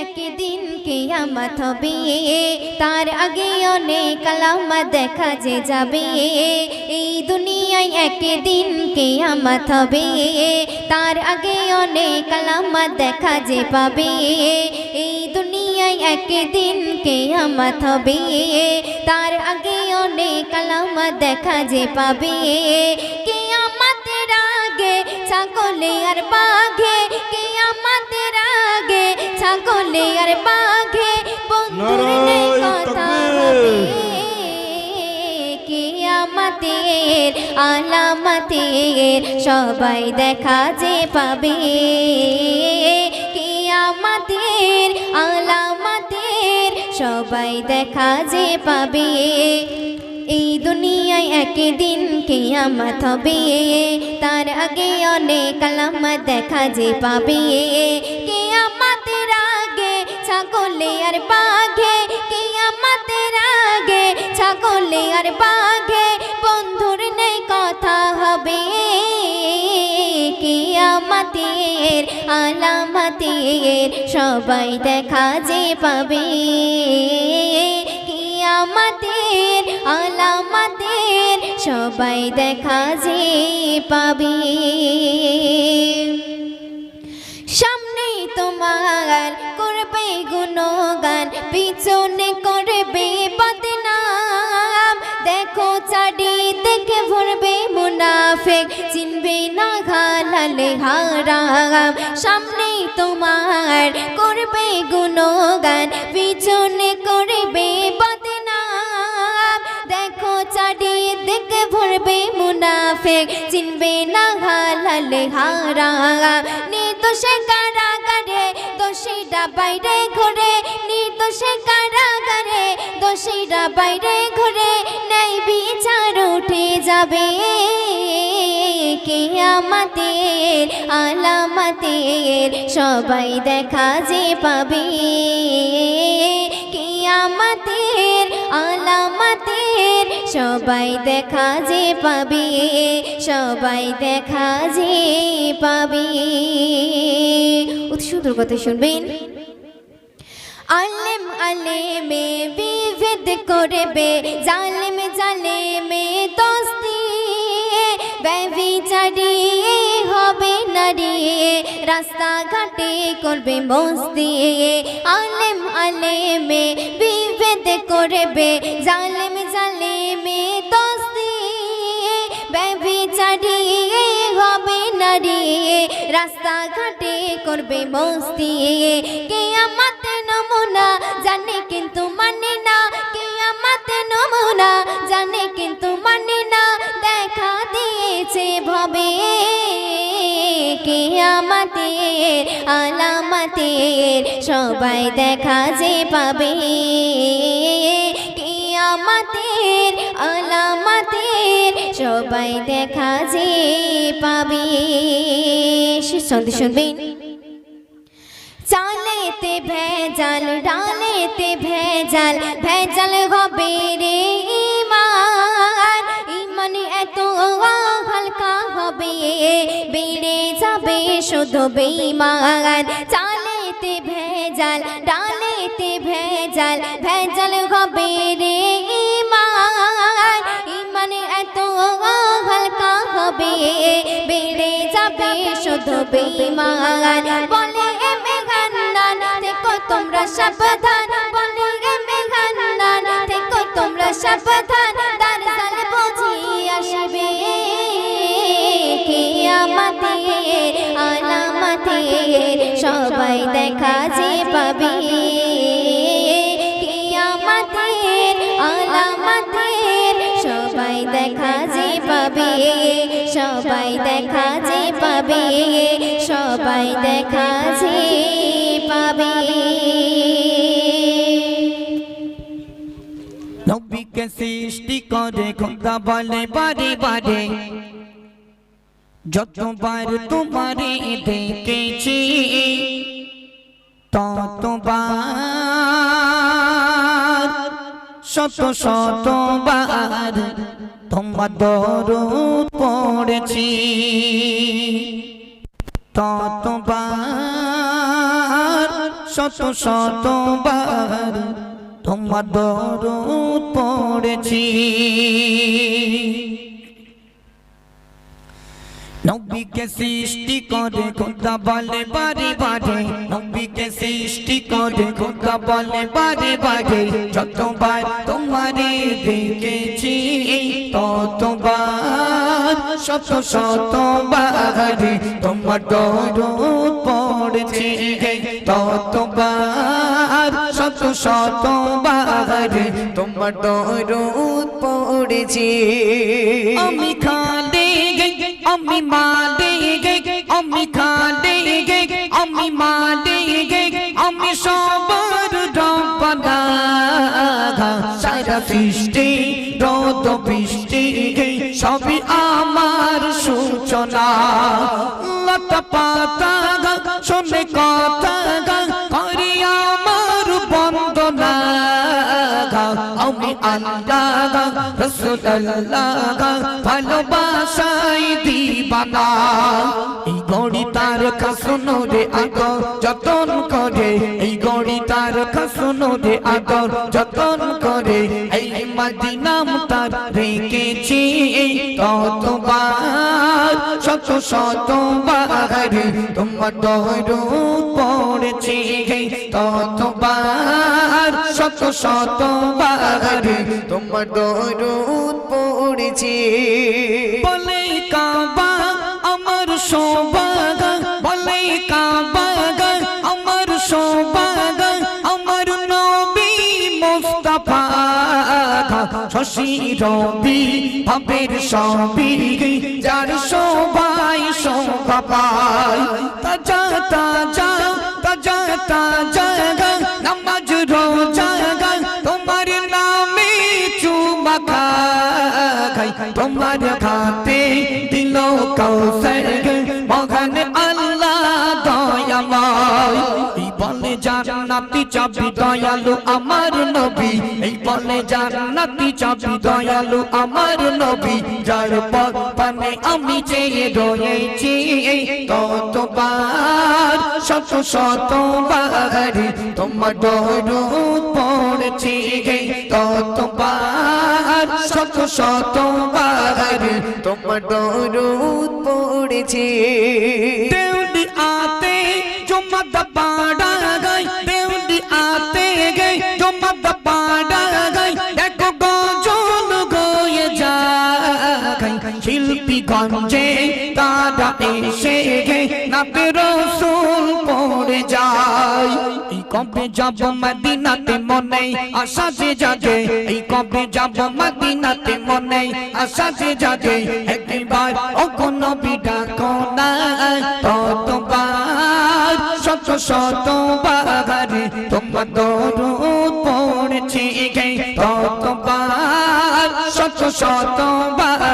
একদিন কিয়ামত হবে তার আগে অনেক আলামত দেখা যে যাবে। এই দুনিয়ায় একদিন কিয়ামত হবে তার আগে অনেক আলামত দেখা যে পাবে। এই দুনিয়ায় একদিন কিয়ামত হবে তার আগে অনেক আলামত দেখা যে পাবে। কিয়ামতের আগে ছাগলে আর বাঘে ছাগলে আর বাঘে বন্ধুর নেই নারায়ণ কথা হবে। কিয়ামতের আলামতের সবাই দেখা যে পাবে। কিয়ামতের আলামতের সবাই দেখা যে পাবে। এই দুনিয়ায় একদিন কিয়ামত হবে। তার আগে অনেক আলামত দেখা যে পাবে। ছাগলে আর বাঘে, কিয়ামতের আগে ছাগলে আর বাঘে বন্ধুর নেই কথা হবে। কিয়ামতের আলামতের সবাই দেখা যে পাবে। কিয়ামতের আলামতের সবাই দেখা যে পাবে। সামনে তোমার গুণগান পিছনে করবে বদনাম। দেখো চারি দেখে ভরবে মুনাফেক, চিনবে না ঘালালে হারাম। সামনে তোমার করবে গুণগান, পিছনে করবে বদনাম। দেখো দেখে ভরবে চিনবে না হালালে হারাম। দোষীরা বাইরে ঘুরে, নির্দোষে কারাগারে। দোষীরা বাইরে ঘুরে নেই বিচার উঠে যাবে। কিয়ামতের আলামতের সবাই দেখা যে পাবে। কিয়ামতের আলামতের সবাই দেখা যে পাবে। সবাই দেখা যে পাবে। অতি সুন্দর কথা শুনবেন। আলেম আলেমে বিভেদ করবে, জালেম জালেমে দোস্তি। ব্যভিচারি হবে নারী, রাস্তাঘাটে করবে মস্তি। আলেম আলেমে বিভেদ করবে, জালেম জালেমে দোস্তি। ব্যভিচারি হবে নারী, রাস্তাঘাটে করবে মস্তি। কে আমাতে নমুনা, জানে কিন্তু মানে না কে আমাতে নমুনা, জানে কিন্তু মানে না, দেখা দিয়েছে ভবে কে আমাদের আলামাতের, সবাই দেখা যে পাবে কে আমাদের আলামাতের, সবাই দেখা যে পাবে। সন্ধি শুনবেন। চালেতে ভেজাল, ডালেতে ভেজাল ভেজাল হবে রে ইমান। ইমান এত হালকা হবে, বেড়ে যাবে শুধু বেইমান চালেতে ভেজাল, ডালেতে ভেজাল ভেজাল হবে রে ইমান। ইমান এত হালকা হবে, বেড়ে যাবে শুধু বেইমান বলে তোমরা সাবধান দেখো তোমরা সাবধান তার সাল বুঝি আসবে। কিয়ামতের আলামতের সবাই দেখা যে পাবে। কিয়ামতের আলামতের সবাই দেখা যে পাবে। সবাই দেখা যে পাবে, সবাই দেখা যে পাবে। নবীকে সৃষ্টি করে, খোদা বলে, বারে বারে। যতবার তোমারে দেখেছি, ততবার, শত শতবার তোমার দরুদ পড়েছি। ততবার, শত শতবার তোমার দরুদ পড়েছি। নবীকে সৃষ্টি করে খোদা বলে, বারে বারে। নবীকে সৃষ্টি করে খোদা বলে, বারে বারে। যতবার তোমারে দেখেছি, ততবার, শত শতবার তোমার দরুদ পড়েছি। ততবার শত শত শতবার তোমার দরুদ পড়েছি। আমি খালে আমি মালে আমি খালে আমি মালে আমি সবার রব্বানা সারা সৃষ্টি, রোদ বৃষ্টি সবই আমার সূচনা। লতা পাতা শোনে কথা আল্লাহ ভালোবাসাই দিবানা। এই গড়ি তার কাসুনো রে আগর যতন করে, এই গড়ি তার কাসুনো রে আগর যতন করে। এই মদিনাম তার রেখেছি ততবার শত শতবার তোমার দরুদ পড়েছি। ততবার শত শতবার তোমার দরুদ পড়েছি। বলে কাবা আমার সৌভাগ বলে কাবা আমার সৌভাগ আমার নবী মোস্তফা। শশী রবি, ভাবের সবই, যার সবাই শোভা চাবি দয়ালু আমার নবী। এই বলে জান্নাতি চাবি দয়ালু আমার নবী। যার পথ পানে আমি চেয়ে রয়েছি। ততবার, শত শতবার তোমার দরুদ পড়েছি। ততবার, শত শতবার তোমার দরুদ পড়েছি। রসুল পড়ে যায়। এই কবে যাব মদিনাতে মনে আশা যে জাগে। এই কবে যাব মদিনাতে মনে আশা যে জাগে। একবার ও কোন বিডা কোনা ততবার, শত শতবার। তোমার দরুদ পড়েছি গে, ততবার, শত শতবার।